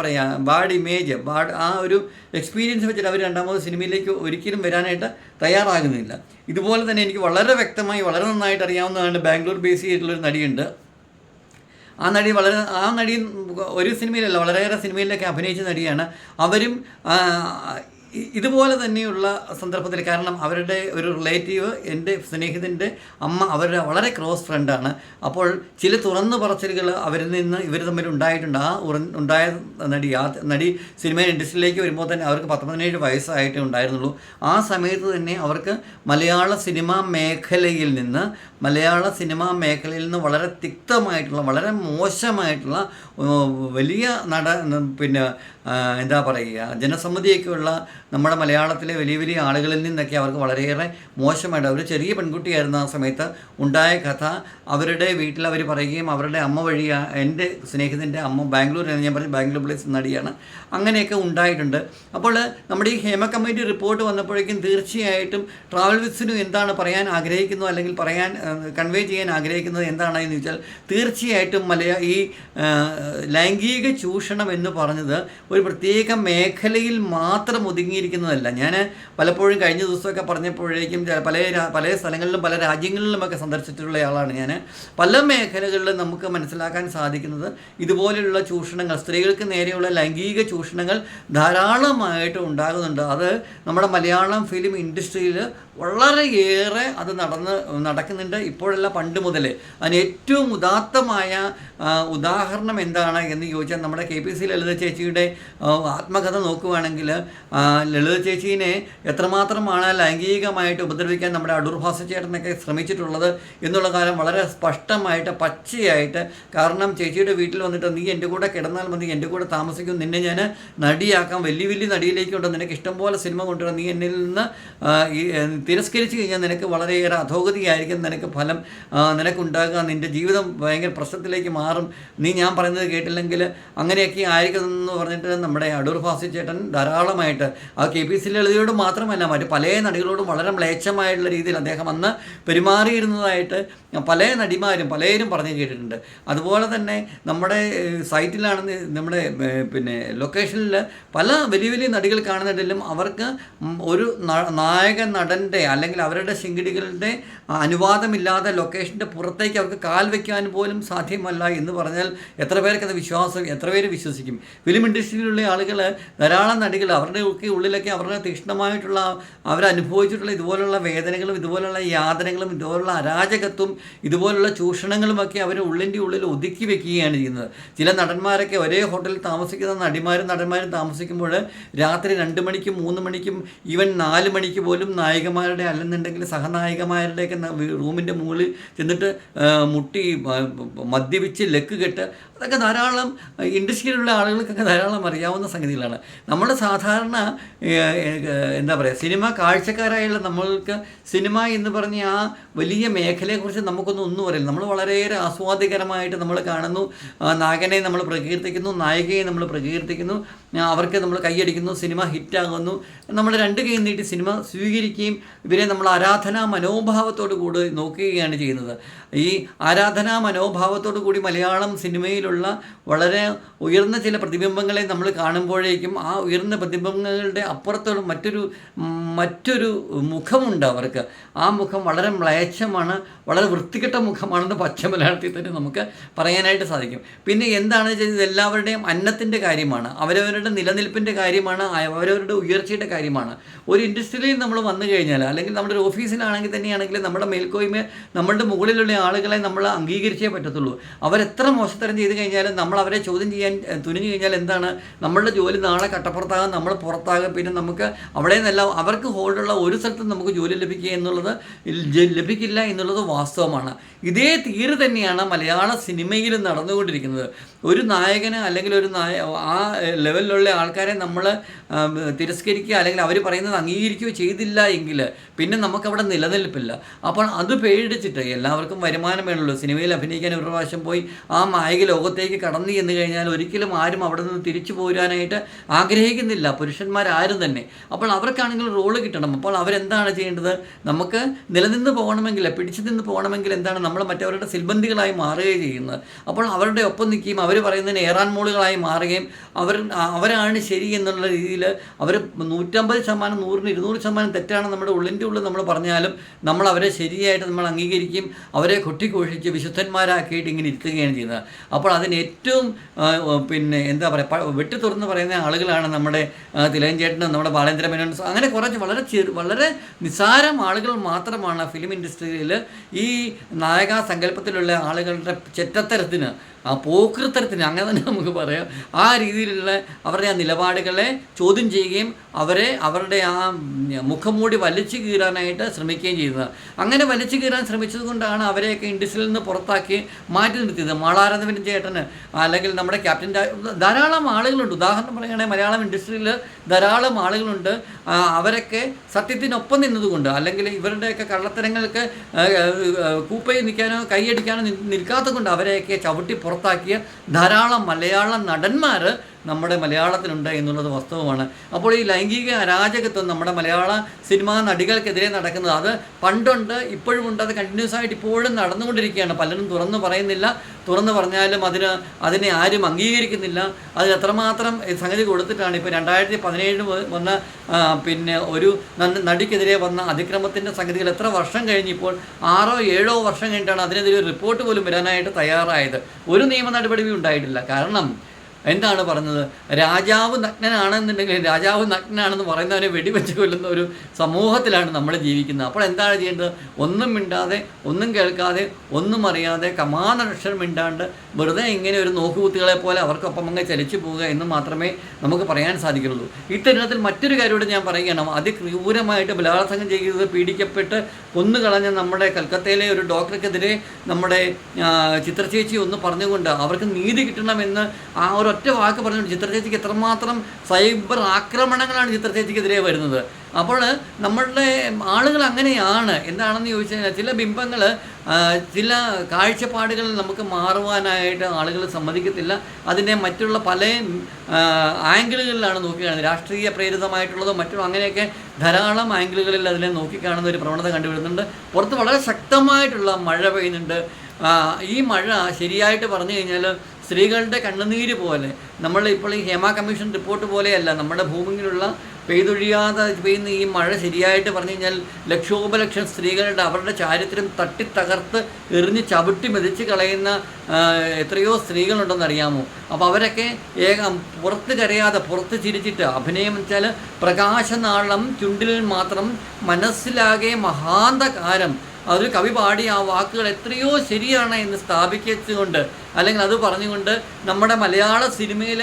ബാഡ് ഇമേജ് ബാഡ് ആ ഒരു എക്സ്പീരിയൻസ് വെച്ചിട്ട് അവർ രണ്ടാമത് സിനിമയിലേക്ക് ഒരിക്കലും വരാനായിട്ട് തയ്യാറാകുന്നില്ല. ഇതുപോലെ തന്നെ എനിക്ക് വളരെ വ്യക്തമായി വളരെ നന്നായിട്ട് അറിയാവുന്നതാണ് ബാംഗ്ലൂർ ബേസ് ചെയ്തിട്ടുള്ളൊരു നടിയുണ്ട്. ആ നടി വളരെ ആ നടി ഒരു സിനിമയിലല്ല വളരെയേറെ സിനിമയിലൊക്കെ അഭിനയിച്ച നടിയാണ്. അവരും ഇതുപോലെ തന്നെയുള്ള സന്ദർഭത്തിൽ കാരണം അവരുടെ ഒരു റിലേറ്റീവ് എന്റെ സ്നേഹിതന്റെ അമ്മ അവരുടെ വളരെ ക്ലോസ് ഫ്രണ്ടാണ്. അപ്പോൾ ചില തുറന്നു പറച്ചിലുകൾ അവരിൽ നിന്ന് ഇവർ തമ്മിൽ ഉണ്ടായിട്ടുണ്ട്. ആ ഉറ- ഉണ്ടായ നടി ആ നടി സിനിമ ഇൻഡസ്ട്രിയിലേക്ക് വരുമ്പോൾ തന്നെ അവർക്ക് പത്തൊമ്പതിനേഴ് വയസ്സായിട്ടേ ഉണ്ടായിരുന്നുള്ളൂ. ആ സമയത്ത് തന്നെ അവർക്ക് മലയാള സിനിമാ മേഖലയിൽ നിന്ന് മലയാള സിനിമാ മേഖലയിൽ നിന്ന് വളരെ തിക്തമായിട്ടുള്ള വളരെ മോശമായിട്ടുള്ള വലിയ നട പിന്നെ എന്താ പറയുക ജനസമ്മതിയൊക്കെയുള്ള നമ്മുടെ മലയാളത്തിലെ വലിയ വലിയ ആളുകളിൽ നിന്നൊക്കെ അവർക്ക് വളരെയേറെ മോശമായിട്ട് അവർ ചെറിയ പെൺകുട്ടിയായിരുന്ന ആ സമയത്ത് ഉണ്ടായ കഥ. അവരുടെ വീട്ടിൽ അവർ പറയുകയും അവരുടെ അമ്മ വഴി എന്റെ സ്നേഹിതന്റെ അമ്മ ബാംഗ്ലൂർ ഞാൻ പറഞ്ഞു ബാംഗ്ലൂർ പ്ലേസ് നടിയാണ്. അങ്ങനെയൊക്കെ ഉണ്ടായിട്ടുണ്ട്. അപ്പോൾ നമ്മുടെ ഈ ഹേമ കമ്മിറ്റി റിപ്പോർട്ട് വന്നപ്പോഴേക്കും തീർച്ചയായിട്ടും ട്രാവൽ വിത്സിനും എന്താണ് പറയാൻ ആഗ്രഹിക്കുന്നത് അല്ലെങ്കിൽ പറയാൻ കൺവേ ചെയ്യാൻ ആഗ്രഹിക്കുന്നത് എന്താണ് എന്ന് ചോദിച്ചാൽ തീർച്ചയായിട്ടും മലയാ ഈ ലൈംഗിക ചൂഷണം എന്ന് പറഞ്ഞത് ഒരു പ്രത്യേക മേഖലയിൽ മാത്രം ഒതുങ്ങിയിരിക്കുന്നതല്ല ഞാൻ പലപ്പോഴും കഴിഞ്ഞ ദിവസമൊക്കെ പറഞ്ഞപ്പോഴേക്കും പല പല സ്ഥലങ്ങളിലും പല രാജ്യങ്ങളിലുമൊക്കെ സന്ദർശിച്ചിട്ടുള്ള ആളാണ് ഞാൻ പല മേഖലകളിലും നമുക്ക് മനസ്സിലാക്കാൻ സാധിക്കുന്നത് ഇതുപോലെയുള്ള ചൂഷണങ്ങൾ സ്ത്രീകൾക്ക് നേരെയുള്ള ലൈംഗിക ചൂഷണങ്ങൾ ധാരാളമായിട്ട് ഉണ്ടാകുന്നുണ്ട്. അത് നമ്മുടെ മലയാളം ഫിലിം ഇൻഡസ്ട്രിയിൽ വളരെയേറെ അത് നടന്ന് നടക്കുന്നുണ്ട്. ഇപ്പോഴല്ല പണ്ട് മുതൽ അതിന് ഏറ്റവും ഉദാത്തമായ ഉദാഹരണം എന്താണ് എന്ന് ചോദിച്ചാൽ നമ്മുടെ കെ പി സി ലളിത ചേച്ചിയുടെ ആത്മകഥ നോക്കുവാണെങ്കിൽ ആ, ലളിത ചേച്ചീനെ എത്രമാത്രമാണ് ലൈംഗികമായിട്ട് ഉപദ്രവിക്കാൻ നമ്മുടെ അടൂർ ഭാസ ചേട്ടനൊക്കെ ശ്രമിച്ചിട്ടുള്ളത് എന്നുള്ള കാര്യം വളരെ സ്പഷ്ടമായിട്ട് പച്ചയായിട്ട് കാരണം ചേച്ചിയുടെ വീട്ടിൽ വന്നിട്ട് നീ എന്റെ കൂടെ കിടന്നാൽ മതി എന്റെ കൂടെ താമസിക്കും നിന്നെ ഞാൻ നടിയാക്കാം വലിയ വലിയ നടിയിലേക്ക് കൊണ്ട് നിനക്ക് ഇഷ്ടംപോലെ സിനിമ കൊണ്ടുവരാം നീ എന്നിൽ നിന്ന് തിരസ്കരിച്ചു കഴിഞ്ഞാൽ നിനക്ക് വളരെയേറെ അധോഗതിയായിരിക്കും നിനക്ക് ഫലം നിനക്കുണ്ടാകുക നിന്റെ ജീവിതം ഭയങ്കര പ്രശ്നത്തിലേക്ക് മാറും. നീ ഞാൻ പറയുന്നത് കേട്ടില്ലെങ്കിൽ അങ്ങനെയൊക്കെ ആയിരിക്കും എന്ന് പറഞ്ഞിട്ട് നമ്മുടെ അടൂർ ഫാസി ചേട്ടൻ ധാരാളമായിട്ട് ആ കെ പി സി ലളിതയോട് മാത്രമല്ല മറ്റ് പല നടികളോടും വളരെ മ്ലേച്ഛമായിട്ടുള്ള രീതിയിൽ അദ്ദേഹം അന്ന് പെരുമാറിയിരുന്നതായിട്ട് പല നടിമാരും പലരും പറഞ്ഞു കേട്ടിട്ടുണ്ട്. അതുപോലെ തന്നെ നമ്മുടെ സൈറ്റിലാണ് സൈറ്റിലാണെന്ന് നമ്മുടെ പിന്നെ ലൊക്കേഷനിൽ പല വലിയ വലിയ നടികൾ കാണുന്നുണ്ടെങ്കിലും അവർക്ക് ഒരു നായക നടന്റെ അല്ലെങ്കിൽ അവരുടെ ശിങ്കിടികളുടെ അനുവാദമില്ലാതെ ലൊക്കേഷന്റെ പുറത്തേക്ക് അവർക്ക് കാൽ വയ്ക്കാൻ പോലും സാധ്യമല്ല എന്ന് പറഞ്ഞാൽ എത്ര പേർക്കത് വിശ്വാസം എത്ര പേര് വിശ്വസിക്കും. ഫിലിം ഇൻഡസ്ട്രിയിലുള്ള ആളുകൾ ധാരാളം നടികൾ അവരുടെ ഒക്കെ ഉള്ളിലൊക്കെ അവരുടെ തീക്ഷ്ണമായിട്ടുള്ള അവരനുഭവിച്ചിട്ടുള്ള ഇതുപോലുള്ള വേദനകളും ഇതുപോലുള്ള യാതനകളും ഇതുപോലുള്ള അരാജകത്വം ഇതുപോലുള്ള ചൂഷണങ്ങളുമൊക്കെ അവരെ ഉള്ളിന്റെ ഉള്ളിൽ ഒതുക്കി വെക്കുകയാണ് ചെയ്യുന്നത്. ചില നടന്മാരൊക്കെ ഒരേ ഹോട്ടലിൽ താമസിക്കുന്ന നടിമാരും നടന്മാരും താമസിക്കുമ്പോൾ രാത്രി രണ്ട് മണിക്കും മൂന്ന് മണിക്കും ഈവൻ നാല് മണിക്ക് പോലും നായികമാരുടെ അല്ലെന്നുണ്ടെങ്കിൽ സഹനായികമാരുടെയൊക്കെ റൂമിന്റെ മുകളിൽ ചെന്നിട്ട് മുട്ടി മദ്യപിച്ച് ലക്ക് കെട്ട് അതൊക്കെ ധാരാളം ഇൻഡസ്ട്രിയിലുള്ള ആളുകൾക്കൊക്കെ ധാരാളം അറിയാവുന്ന സംഗതികളാണ്. നമ്മൾ സാധാരണ എന്താ പറയുക സിനിമ കാഴ്ചക്കാരായുള്ള നമ്മൾക്ക് സിനിമ എന്ന് പറഞ്ഞ ആ വലിയ മേഖലയെക്കുറിച്ച് നമുക്കൊന്നും ഒന്നും അറിയില്ല. നമ്മൾ വളരെയേറെ ആസ്വാദികരമായിട്ട് നമ്മൾ കാണുന്നു. നായകനെ നമ്മൾ പ്രകീർത്തിക്കുന്നു നായികയെ നമ്മൾ പ്രകീർത്തിക്കുന്നു അവർക്ക് നമ്മൾ കൈയടിക്കുന്നു സിനിമ ഹിറ്റാകുന്നു. നമ്മൾ രണ്ട് കൈ നീട്ടി സിനിമ സ്വീകരിക്കുകയും ഇവരെ നമ്മൾ ആരാധനാ മനോഭാവത്തോടു കൂടി നോക്കുകയാണ് ചെയ്യുന്നത്. ഈ ആരാധനാ മനോഭാവത്തോടു കൂടി മലയാളം സിനിമയിലുള്ള വളരെ ഉയർന്ന ചില പ്രതിബിംബങ്ങളെ നമ്മൾ കാണുമ്പോഴേക്കും ആ ഉയർന്ന പ്രതിബിംബങ്ങളുടെ അപ്പുറത്തോളം മറ്റൊരു മറ്റൊരു മുഖമുണ്ട് അവർക്ക്. ആ മുഖം വളരെ മ്ലേച്ഛമാണ് വളരെ വൃത്തികെട്ട മുഖമാണെന്ന് പച്ച മലയാളത്തിൽ തന്നെ നമുക്ക് പറയാനായിട്ട് സാധിക്കും. പിന്നെ എന്താണ് ചെയ്തത്? എല്ലാവരുടെയും അന്നത്തിന്റെ കാര്യമാണ് അവരവരുടെ നിലനിൽപ്പിന്റെ കാര്യമാണ് അവരവരുടെ ഉയർച്ചയുടെ കാര്യമാണ്. ഒരു ഇൻഡസ്ട്രിയിൽ നമ്മൾ വന്നു കഴിഞ്ഞാൽ അല്ലെങ്കിൽ നമ്മുടെ ഒരു ഓഫീസിലാണെങ്കിൽ തന്നെയാണെങ്കിൽ നമ്മുടെ മേൽക്കോയ്മ നമ്മളുടെ മുകളിലുള്ള ആളുകളെ നമ്മൾ അംഗീകരിച്ചേ പറ്റത്തുള്ളൂ. അവരെത്ര മോശത്തരം ചെയ്ത് കഴിഞ്ഞാലും നമ്മൾ അവരെ ചോദ്യം ചെയ്യാൻ തുനിഞ്ഞു കഴിഞ്ഞാൽ എന്താണ്? നമ്മളുടെ ജോലി നാളെ കട്ടപ്പുറത്താകും നമ്മൾ പുറത്താകും. പിന്നെ നമുക്ക് അവിടെ നിന്നല്ല അവർക്ക് ഹോൾഡുള്ള ഒരു സ്ഥലത്തും നമുക്ക് ജോലി ലഭിക്കുക എന്നുള്ളത് ഇൽ- ലഭിക്കില്ല എന്നുള്ളത് വാസ്തവമാണ്. ഇതേ തീര് തന്നെയാണ് മലയാള സിനിമയിൽ നടന്നുകൊണ്ടിരിക്കുന്നത്. ഒരു നായകന് അല്ലെങ്കിൽ ഒരു നായ ആ ലെവലിലുള്ള ആൾക്കാരെ നമ്മൾ തിരസ്കരിക്കുക അല്ലെങ്കിൽ അവർ പറയുന്നത് അംഗീകരിക്കുകയോ ചെയ്തില്ല എങ്കിൽ പിന്നെ നമുക്കവിടെ നിലനിൽപ്പില്ല. അപ്പോൾ അത് പേടിച്ചിട്ട് എല്ലാവർക്കും വരുമാനം വേണമല്ലോ. സിനിമയിൽ അഭിനയിക്കാൻ ഒരു പ്രാവശ്യം പോയി ആ മായിക ലോകത്തേക്ക് കടന്നു എന്ന് കഴിഞ്ഞാൽ ഒരിക്കലും ആരും അവിടെ നിന്ന് തിരിച്ചു പോരാനായിട്ട് ആഗ്രഹിക്കുന്നില്ല. പുരുഷന്മാരാരും തന്നെ. അപ്പോൾ അവർക്കാണെങ്കിൽ റോൾ കിട്ടണം. അപ്പോൾ അവരെന്താണ് ചെയ്യേണ്ടത്? നമുക്ക് നിലനിന്ന് പോകണമെങ്കിൽ പിടിച്ചു നിന്ന് പോകണമെങ്കിൽ എന്താണ്? നമ്മൾ മറ്റവരുടെ സിൽബന്ധികളായി മാറുകയും ചെയ്യുന്നത്. അപ്പോൾ അവരുടെ ഒപ്പം നിൽക്കുകയും അവർ പറയുന്നതിന് ഏറാൻ മോളുകളായി മാറുകയും അവർ അവരാണ് ശരി എന്നുള്ള രീതിയിൽ അവർ നൂറ്റമ്പത് ശതമാനം നൂറിന് ഇരുന്നൂറ് ശതമാനം തെറ്റാണ് നമ്മുടെ ഉള്ളിന്റെ ഉള്ളിൽ നമ്മൾ പറഞ്ഞാലും നമ്മൾ അവരെ ശരിയായിട്ട് നമ്മൾ അംഗീകരിക്കും അവരെ കൊട്ടിഘോഷിച്ച് വിശുദ്ധന്മാരാക്കിയിട്ട് ഇങ്ങനെ ഇരുത്തുകയാണ് ചെയ്യുന്നത്. അപ്പോൾ അതിന് ഏറ്റവും പിന്നെ എന്താ പറയുക വെട്ടി തുറന്ന് പറയുന്ന ആളുകളാണ് നമ്മുടെ തിലകൻ നമ്മുടെ ബാലേന്ദ്ര മേനോൻ അങ്ങനെ കുറച്ച് വളരെ ചെറു വളരെ നിസ്സാരം ആളുകൾ മാത്രമാണ് ഫിലിം ഇൻഡസ്ട്രിയിൽ ഈ നായക സങ്കല്പത്തിലുള്ള ആളുകളുടെ ചെറ്റത്തരത്തിന് ആ പോക്കൃത്തരത്തിന് അങ്ങനെ തന്നെ നമുക്ക് പറയാം. ആ രീതിയിലുള്ള അവരുടെ ആ നിലപാടുകളെ ചോദ്യം ചെയ്യുകയും അവരെ അവരുടെ ആ മുഖംമൂടി വലിച്ചു കീറാനായിട്ട് ശ്രമിക്കുകയും ചെയ്യുന്നത് അങ്ങനെ വലിച്ചു കീറാൻ ശ്രമിച്ചത് കൊണ്ടാണ് അവരെയൊക്കെ ഇൻഡസ്ട്രിയിൽ നിന്ന് പുറത്താക്കി മാറ്റി നിർത്തിയത്. മാളാരവിന്ദൻ ചേട്ടന് അല്ലെങ്കിൽ നമ്മുടെ ക്യാപ്റ്റൻ ധാരാളം ആളുകളുണ്ട്. ഉദാഹരണം പറയുകയാണെങ്കിൽ മലയാളം ഇൻഡസ്ട്രിയിൽ ധാരാളം ആളുകളുണ്ട്. അവരൊക്കെ സത്യത്തിനൊപ്പം നിന്നതുകൊണ്ട് അല്ലെങ്കിൽ ഇവരുടെയൊക്കെ കള്ളത്തരങ്ങൾക്ക് കൂപ്പയിൽ നിൽക്കാനോ കൈയടിക്കാനോ നിൽക്കാത്തത് കൊണ്ട് അവരെയൊക്കെ ചവിട്ടി പുറത്താക്കിയ ധാരാളം മലയാള നടന്മാർ നമ്മുടെ മലയാളത്തിലുണ്ട് എന്നുള്ളത് വസ്തുവമാണ്. അപ്പോൾ ഈ ലൈംഗിക അരാജകത്വം നമ്മുടെ മലയാള സിനിമാ നടികൾക്കെതിരെ നടക്കുന്നത്. അത് പണ്ടുണ്ട് ഇപ്പോഴും ഉണ്ട് അത് കണ്ടിന്യൂസ് ആയിട്ട് ഇപ്പോഴും നടന്നുകൊണ്ടിരിക്കുകയാണ്. പലരും തുറന്നു പറയുന്നില്ല. തുറന്നു പറഞ്ഞാലും അതിന് അതിനെ ആരും അംഗീകരിക്കുന്നില്ല. അതിന് എത്രമാത്രം സംഗതി കൊടുത്തിട്ടാണ് ഇപ്പോൾ രണ്ടായിരത്തി പതിനേഴിന് വന്ന പിന്നെ ഒരു നടിക്കെതിരെ വന്ന അതിക്രമത്തിന്റെ സംഗതികൾ എത്ര വർഷം കഴിഞ്ഞിപ്പോൾ ആറോ ഏഴോ വർഷം കഴിഞ്ഞിട്ടാണ് അതിനെതിരെ ഒരു റിപ്പോർട്ട് പോലും വരാനായിട്ട് തയ്യാറായത്. ഒരു നിയമ നടപടിയും ഉണ്ടായിട്ടില്ല. കാരണം എന്താണ് പറഞ്ഞത്? രാജാവ് നഗ്നനാണെന്നുണ്ടെങ്കിൽ രാജാവ് നഗ്നനാണെന്ന് പറയുന്നവനെ വെടിവെച്ച് കൊല്ലുന്ന ഒരു സമൂഹത്തിലാണ് നമ്മൾ ജീവിക്കുന്നത്. അപ്പോൾ എന്താണ് ചെയ്യേണ്ടത്? ഒന്നും മിണ്ടാതെ ഒന്നും കേൾക്കാതെ ഒന്നും അറിയാതെ കമാനക്ഷരം മിണ്ടാണ്ട് വെറുതെ ഇങ്ങനെ ഒരു നോക്കുകുത്തികളെ പോലെ അവർക്കൊപ്പം അങ്ങ് ചലിച്ചു പോവുക എന്ന് മാത്രമേ നമുക്ക് പറയാൻ സാധിക്കുള്ളൂ. ഇത്തരത്തിൽ മറ്റൊരു കാര്യമോട് ഞാൻ പറയുകയാണ്. അതിക്രൂരമായിട്ട് ബലാത്സംഗം ചെയ്ത് പീഡിക്കപ്പെട്ട് കൊന്നുകളഞ്ഞ നമ്മുടെ കൽക്കത്തയിലെ ഒരു ഡോക്ടർക്കെതിരെ നമ്മുടെ ചിത്രചേച്ചി ഒന്ന് പറഞ്ഞുകൊണ്ട് അവർക്ക് നീതി കിട്ടണമെന്ന് ആ ഒരൊറ്റ വാക്ക് പറഞ്ഞുകൊണ്ട് ചിത്രചേച്ചിക്ക് എത്രമാത്രം സൈബർ ആക്രമണങ്ങളാണ് ചിത്രചേച്ചിക്കെതിരെ വരുന്നത്. അപ്പോൾ നമ്മളുടെ ആളുകൾ അങ്ങനെയാണ്. എന്താണെന്ന് ചോദിച്ചു കഴിഞ്ഞാൽ ചില ബിംബങ്ങൾ ചില കാഴ്ചപ്പാടുകൾ നമുക്ക് മാറുവാനായിട്ട് ആളുകൾ സമ്മതിക്കത്തില്ല. അതിനെ മറ്റുള്ള പല ആംഗിളുകളിലാണ് നോക്കിക്കാണുന്നത്. രാഷ്ട്രീയ പ്രേരിതമായിട്ടുള്ളതോ മറ്റും അങ്ങനെയൊക്കെ ധാരാളം ആംഗിളുകളിൽ അതിനെ നോക്കിക്കാണുന്ന ഒരു പ്രവണത കണ്ടുവരുന്നുണ്ട്. പുറത്ത് വളരെ ശക്തമായിട്ടുള്ള മഴ പെയ്യുന്നുണ്ട്. ഈ മഴ ശരിയായിട്ട് പറഞ്ഞു കഴിഞ്ഞാൽ സ്ത്രീകളുടെ കണ്ണുനീര് പോലെ. നമ്മൾ ഇപ്പോൾ ഈ ഹേമ കമ്മീഷൻ റിപ്പോർട്ട് പോലെയല്ല നമ്മുടെ ഭൂമിയിലുള്ള പെയ്തൊഴിയാതെ പെയ്യുന്ന ഈ മഴ ശരിയായിട്ട് പറഞ്ഞു കഴിഞ്ഞാൽ ലക്ഷോപലക്ഷം സ്ത്രീകളുടെ അവരുടെ ചാരിത്രം തട്ടിത്തകർത്ത് എറിഞ്ഞ് ചവിട്ടി മെതിച്ച് കളയുന്ന എത്രയോ സ്ത്രീകളുണ്ടെന്ന് അറിയാമോ? അപ്പോൾ അവരൊക്കെ ഏകം പുറത്ത് കരയാതെ പുറത്ത് ചിരിച്ചിട്ട് അഭിനയം വെച്ചാൽ പ്രകാശനാളം ചുണ്ടിൽ മാത്രം മനസ്സിലാകെ മഹാന്തകാരം. അതൊരു കവി പാടി ആ വാക്കുകൾ എത്രയോ ശരിയാണ് എന്ന് സ്ഥാപിച്ചുകൊണ്ട് അല്ലെങ്കിൽ അത് പറഞ്ഞുകൊണ്ട് നമ്മുടെ മലയാള സിനിമയിൽ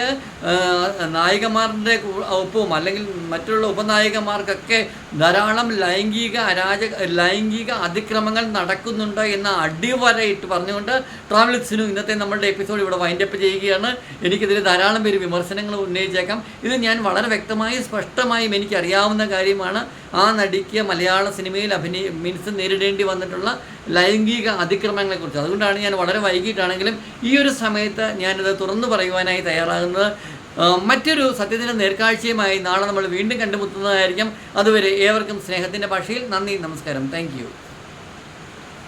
നായികമാരുടെ ഒപ്പവും അല്ലെങ്കിൽ മറ്റുള്ള ഉപനായികമാർക്കൊക്കെ ധാരാളം ലൈംഗിക അരാജ ലൈംഗിക അതിക്രമങ്ങൾ നടക്കുന്നുണ്ട് എന്ന അടിവരയിട്ട് പറഞ്ഞുകൊണ്ട് ട്രാവലിക്സിനും ഇന്നത്തെ നമ്മുടെ എപ്പിസോഡ് ഇവിടെ വൈൻഡപ്പ് ചെയ്യുകയാണ്. എനിക്കിതിൽ ധാരാളം പേര് വിമർശനങ്ങൾ ഉന്നയിച്ചേക്കാം. ഇത് ഞാൻ വളരെ വ്യക്തമായി സ്പഷ്ടമായും എനിക്കറിയാവുന്ന കാര്യമാണ്. ആ നടിക്ക് മലയാള സിനിമയിൽ അഭിനയ മീൻസ് നേരിടേണ്ടി വന്നിട്ടുള്ള ലൈംഗിക അതിക്രമങ്ങളെക്കുറിച്ച്. അതുകൊണ്ടാണ് ഞാൻ വളരെ വൈകിട്ടാണെങ്കിലും ഈ ഒരു സമയത്ത് ഞാനിത് തുറന്നു പറയുവാനായി തയ്യാറാകുന്നത്. മറ്റൊരു സത്യത്തിന്റെ നേർക്കാഴ്ചയുമായി നാളെ നമ്മൾ വീണ്ടും കണ്ടുമുട്ടുന്നതായിരിക്കും. അതുവരെ ഏവർക്കും സ്നേഹത്തിന്റെ ഭാഷയിൽ നന്ദി നമസ്കാരം. താങ്ക്